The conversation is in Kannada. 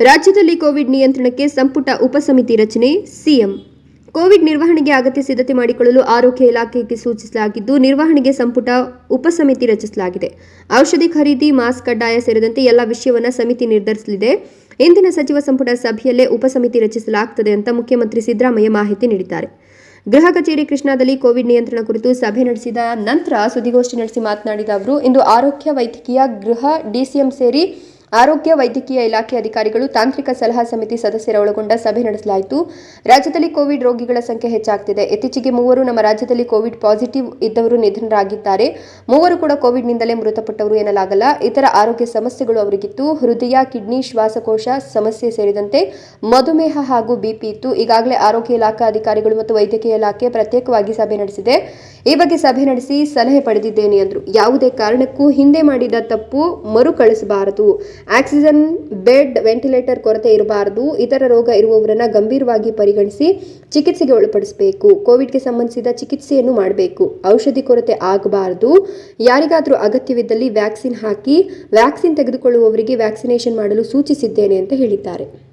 ರಾಜ್ಯದಲ್ಲಿ ಕೋವಿಡ್ ನಿಯಂತ್ರಣಕ್ಕೆ ಸಂಪುಟ ಉಪಸಮಿತಿ ರಚನೆ, ಸಿಎಂ. ಕೋವಿಡ್ ನಿರ್ವಹಣೆಗೆ ಅಗತ್ಯ ಸಿದ್ಧತೆ ಮಾಡಿಕೊಳ್ಳಲು ಆರೋಗ್ಯ ಇಲಾಖೆಗೆ ಸೂಚಿಸಲಾಗಿದ್ದು, ನಿರ್ವಹಣೆಗೆ ಸಂಪುಟ ಉಪಸಮಿತಿ ರಚಿಸಲಾಗಿದೆ. ಔಷಧಿ ಖರೀದಿ, ಮಾಸ್ಕ್ ಕಡ್ಡಾಯ ಸೇರಿದಂತೆ ಎಲ್ಲ ವಿಷಯವನ್ನು ಸಮಿತಿ ನಿರ್ಧರಿಸಲಿದೆ. ಇಂದಿನ ಸಚಿವ ಸಂಪುಟ ಸಭೆಯಲ್ಲೇ ಉಪಸಮಿತಿ ರಚಿಸಲಾಗುತ್ತದೆ ಅಂತ ಮುಖ್ಯಮಂತ್ರಿ ಸಿದ್ದರಾಮಯ್ಯ ಮಾಹಿತಿ ನೀಡಿದ್ದಾರೆ. ಗೃಹ ಕಚೇರಿ ಕೃಷ್ಣಾದಲ್ಲಿ ಕೋವಿಡ್ ನಿಯಂತ್ರಣ ಕುರಿತು ಸಭೆ ನಡೆಸಿದ ನಂತರ ಸುದ್ದಿಗೋಷ್ಠಿ ನಡೆಸಿ ಮಾತನಾಡಿದ ಅವರು, ಇಂದು ಆರೋಗ್ಯ ವೈದ್ಯಕೀಯ ಗೃಹ ಡಿಸಿಎಂ ಸೇರಿ ಆರೋಗ್ಯ ವೈದ್ಯಕೀಯ ಇಲಾಖೆ ಅಧಿಕಾರಿಗಳು ತಾಂತ್ರಿಕ ಸಲಹಾ ಸಮಿತಿ ಸದಸ್ಯರ ಒಳಗೊಂಡ ಸಭೆ ನಡೆಸಲಾಯಿತು. ರಾಜ್ಯದಲ್ಲಿ ಕೋವಿಡ್ ರೋಗಿಗಳ ಸಂಖ್ಯೆ ಹೆಚ್ಚಾಗ್ತಿದೆ. ಇತ್ತೀಚೆಗೆ ಮೂವರು ನಮ್ಮ ರಾಜ್ಯದಲ್ಲಿ ಕೋವಿಡ್ ಪಾಸಿಟಿವ್ ಇದ್ದವರು ನಿಧನರಾಗಿದ್ದಾರೆ. ಮೂವರು ಕೂಡ ಕೋವಿಡ್ನಿಂದಲೇ ಮೃತಪಟ್ಟವರು ಎನ್ನಲಾಗಲ್ಲ. ಇತರ ಆರೋಗ್ಯ ಸಮಸ್ಯೆಗಳು ಅವರಿಗಿತ್ತು. ಹೃದಯ, ಕಿಡ್ನಿ, ಶ್ವಾಸಕೋಶ ಸಮಸ್ಯೆ ಸೇರಿದಂತೆ ಮಧುಮೇಹ ಹಾಗೂ ಬಿಪಿ ಇತ್ತು. ಈಗಾಗಲೇ ಆರೋಗ್ಯ ಇಲಾಖಾ ಅಧಿಕಾರಿಗಳು ಮತ್ತು ವೈದ್ಯಕೀಯ ಇಲಾಖೆ ಪ್ರತ್ಯೇಕವಾಗಿ ಸಭೆ ನಡೆಸಿದೆ. ಈ ಬಗ್ಗೆ ಸಭೆ ನಡೆಸಿ ಸಲಹೆ ಪಡೆದಿದ್ದೇನೆ ಎಂದರು. ಯಾವುದೇ ಕಾರಣಕ್ಕೂ ಹಿಂದೆ ಮಾಡಿದ ತಪ್ಪು ಮರುಕಳಿಸಬಾರದು. ಆಕ್ಸಿಜನ್, ಬೆಡ್, ವೆಂಟಿಲೇಟರ್ ಕೊರತೆ ಇರಬಾರದು. ಇತರ ರೋಗ ಇರುವವರನ್ನ ಗಂಭೀರವಾಗಿ ಪರಿಗಣಿಸಿ ಚಿಕಿತ್ಸೆಗೆ ಒಳಪಡಿಸಬೇಕು. ಕೋವಿಡ್ಗೆ ಸಂಬಂಧಿಸಿದ ಚಿಕಿತ್ಸೆಯನ್ನು ಮಾಡಬೇಕು. ಔಷಧಿ ಕೊರತೆ ಆಗಬಾರದು. ಯಾರಿಗಾದರೂ ಅಗತ್ಯವಿದ್ದಲ್ಲಿ ವ್ಯಾಕ್ಸಿನ್ ಹಾಕಿ, ವ್ಯಾಕ್ಸಿನ್ ತೆಗೆದುಕೊಳ್ಳುವವರಿಗೆ ವ್ಯಾಕ್ಸಿನೇಷನ್ ಮಾಡಲು ಸೂಚಿಸಿದ್ದೇನೆ ಅಂತ ಹೇಳಿದ್ದಾರೆ.